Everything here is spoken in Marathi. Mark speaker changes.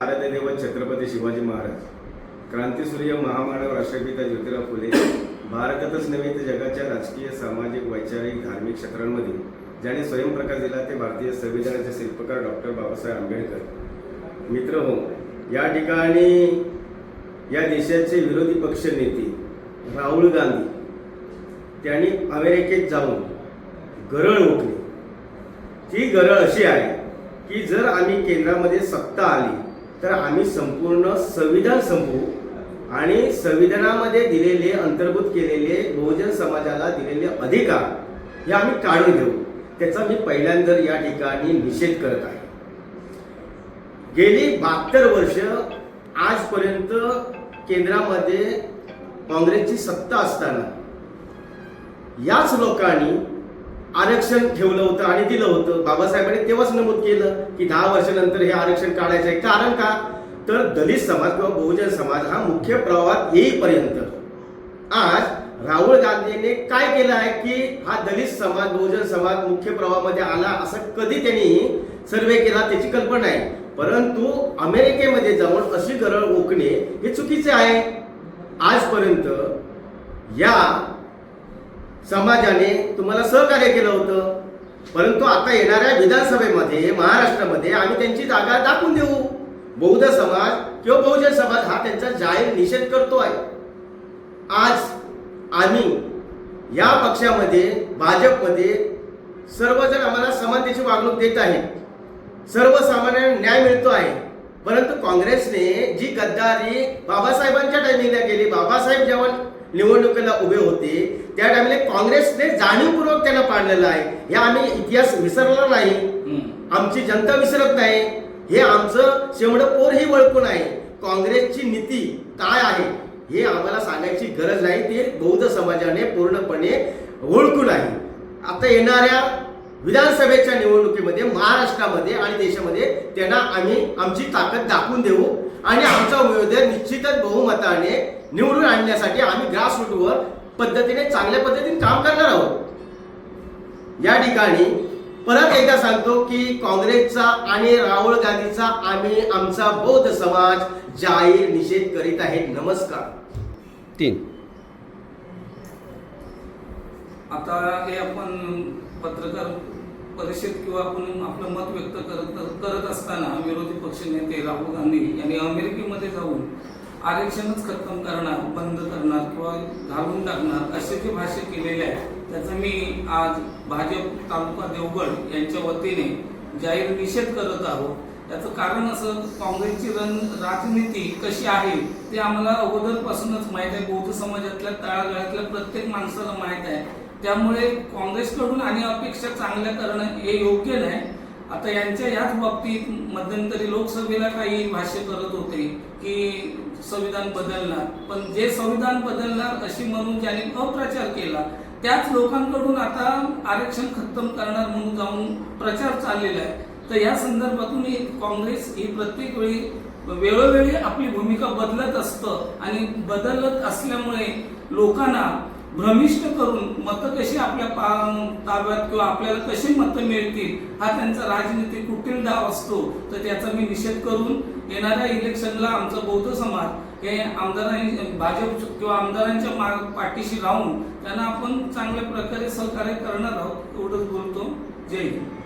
Speaker 1: आराध्यदेव छत्रपती शिवाजी महाराज. क्रांतीसूर्य महामानव राष्ट्रपिता ज्योतिराव फुले भारतातच नव्हे तर जगाच्या राजकीय सामाजिक वैचारिक धार्मिक क्षेत्रांमध्ये ज्याने स्वयंप्रकाश दिला ते भारतीय संविधानाचे शिल्पकार डॉक्टर बाबासाहेब आंबेडकर. मित्र हो या ठिकाणी या देशाचे विरोधी पक्ष नेते राहुल गांधी त्यांनी अमेरिकेत जाऊन गरळ ओकली ती गरळ अशी आहे की जर आम्ही केंद्रामध्ये सत्ता आली तर आम्ही संपूर्ण संविधान संपवू आणि संविधानामध्ये दिलेले अंतर्भूत केलेले बहुजन समाजाला दिलेले अधिकार हे आम्ही काढून घेऊ. त्याचा मी पहिल्यांदा या ठिकाणी निषेध करत आहे. गेली बहात्तर वर्ष आजपर्यंत केंद्रामध्ये काँग्रेसची सत्ता असताना याच लोकांनी आरक्षण ठेवलं होतं आणि दिलं होतं. बाबासाहेबांनी तेव्हाच नमूद केलं की दहा वर्षानंतर हे आरक्षण काढायचं आहे. कारण का? तर दलित समाज किंवा बहुजन समाज हा मुख्य प्रवाहात येईपर्यंत आज राहुल गांधीने काय केलं आहे की हा दलित समाज बहुजन समाज मुख्य प्रवाहामध्ये आला असं कधी त्यांनी सर्वे केला त्याची कल्पना आहे. परंतु अमेरिकेमध्ये जाऊन अशी गरळ ओकणे हे चुकीचे आहे. आजपर्यंत या समाजाने तुम्हाला सहकार्य केलं होतं. परंतु आता येणाऱ्या विधानसभेमध्ये महाराष्ट्रामध्ये आम्ही त्यांची जागा दाखवून देऊ. बौद्ध समाज किंवा बहुजन समाज हा त्यांचा जाहीर निषेध करतो आहे. आज आम्ही या पक्षामध्ये भाजपमध्ये सर्वजण आम्हाला समानतेची वागणूक देत आहेत. सर्वसामान्यांना न्याय मिळतो आहे. परंतु काँग्रेसने जी गद्दारी बाबासाहेबांच्या टायमिंगला केली बाबासाहेब जेव्हा निवडणुकीला उभे होते. त्या टायमिंगला काँग्रेसने जाणीवपूर्वक त्यांना पाडलेलं आहे. हे आम्ही इतिहास विसरला नाही. आमची जनता विसरत नाही. हे आमचं शेवडं पोर ही ओळखून आहे. काँग्रेसची नीती काय आहे हे आम्हाला सांगायची गरज नाही. ते बौद्ध समाजाने पूर्णपणे ओळखून आहे. आता येणाऱ्या विधानसभेच्या निवडणुकीमध्ये महाराष्ट्रामध्ये आणि देशामध्ये त्यांना आम्ही आमची ताकद दाखवून देऊ. आणि आमचा उमेदवार निश्चितच बहुमताने निवडून आणण्यासाठी आम्ही ग्रासरूटवर पद्धतीने चांगल्या पद्धतीने काम करणार आहोत. या ठिकाणी परत एकदा सांगतो की काँग्रेसचा आणि राहुल गांधीचा आम्ही आमचा बौद्ध समाज जाहीर निषेध करीत आहे. नमस्कार.
Speaker 2: तीन.
Speaker 3: आता हे आपण पत्रकार परिषद किंवा आपण आपलं मत व्यक्त करत करत असताना विरोधी पक्ष नेते राहुल गांधी यांनी अमेरिकेमध्ये जाऊन आरक्षणच खतम करणार बंद करणार किंवा घालून टाकणार असे जे भाष्य केलेले आहे त्याचा मी आज भाजप तालुका देवगड यांच्या वतीने जाहीर निषेध करत आहोत. त्याचं कारण असं काँग्रेसची रण राजनीती कशी आहे ते आम्हाला अगोदरपासूनच माहीत आहे. बौद्ध समाजातल्या तळागाळातल्या प्रत्येक माणसाला माहीत आहे. त्यामुळे काँग्रेसकडून आणि अपेक्षा चांगल्या करणं हे योग्य नाही. आता यांच्या याच बाबतीत मध्यंतरी लोकसभेला काही भाष्य करत होते की संविधान बदलणार. पण जे संविधान बदलणार अशी म्हणून ज्याने अप्रचार केला त्याच लोकांकडून आता आरक्षण खतम करणार म्हणून जाऊन प्रचार चाललेला आहे. तर या संदर्भातून काँग्रेस ही प्रत्येक वेळी वेळोवेळी आपली भूमिका बदलत असतं आणि बदलत असल्यामुळे लोकांना भ्रमिष्ट करून मतं कशी आपल्या पा- ताब्यात किंवा आपल्याला कशी मतं मिळतील हा त्यांचा राजनीती कुटील डाव असतो. तर त्याचा मी निषेध करून येणाऱ्या इलेक्शनला आमचा बौद्ध समाज हे आमदारांनी भाजप किंवा आमदारांच्या मा- पाठीशी राहून त्यांना आपण चांगल्या प्रकारे सहकार्य करणार आहोत एवढंच बोलतो. जय हिंद.